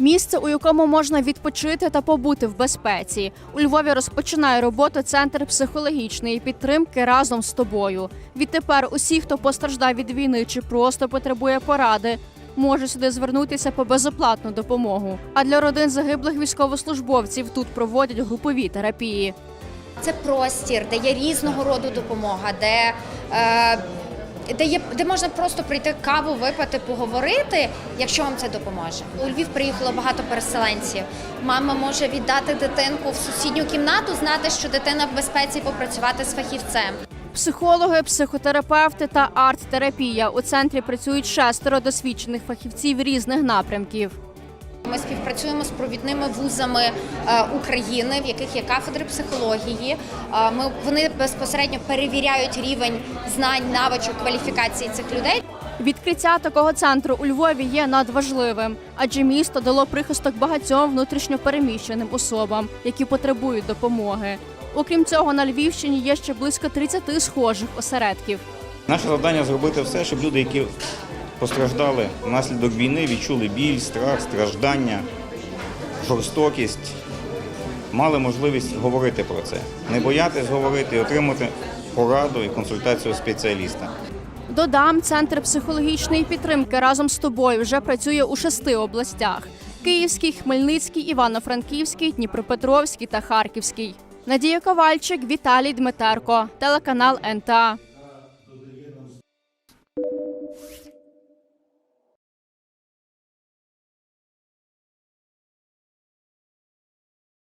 Місце, у якому можна відпочити та побути в безпеці. У Львові розпочинає роботу центр психологічної підтримки разом з тобою. Відтепер усі, хто постраждав від війни чи просто потребує поради, можуть сюди звернутися по безоплатну допомогу. А для родин загиблих військовослужбовців тут проводять групові терапії. Це простір, де є різного роду допомога, де, е, де, є, де можна просто прийти каву, випити, поговорити, якщо вам це допоможе. У Львів приїхало багато переселенців. Мама може віддати дитинку в сусідню кімнату, знати, що дитина в безпеці попрацювати з фахівцем. Психологи, психотерапевти та арт-терапія у центрі працюють шестеро досвідчених фахівців різних напрямків. Ми співпрацюємо з провідними вузами е, України, в яких є кафедри психології. Е, Ми вони безпосередньо перевіряють рівень знань, навичок, кваліфікації цих людей. Відкриття такого центру у Львові є надважливим, адже місто дало прихисток багатьом внутрішньопереміщеним особам, які потребують допомоги. Окрім цього, на Львівщині є ще близько 30 схожих осередків. Наше завдання зробити все, щоб люди, які постраждали внаслідок війни, відчули біль, страх, страждання, жорстокість, мали можливість говорити про це, не боятись говорити і отримати пораду і консультацію спеціаліста. Додам, центр психологічної підтримки разом з тобою вже працює у шести областях: Київський, Хмельницький, Івано-Франківський, Дніпропетровський та Харківський. Надія Ковальчик, Віталій Дмитерко, телеканал НТА.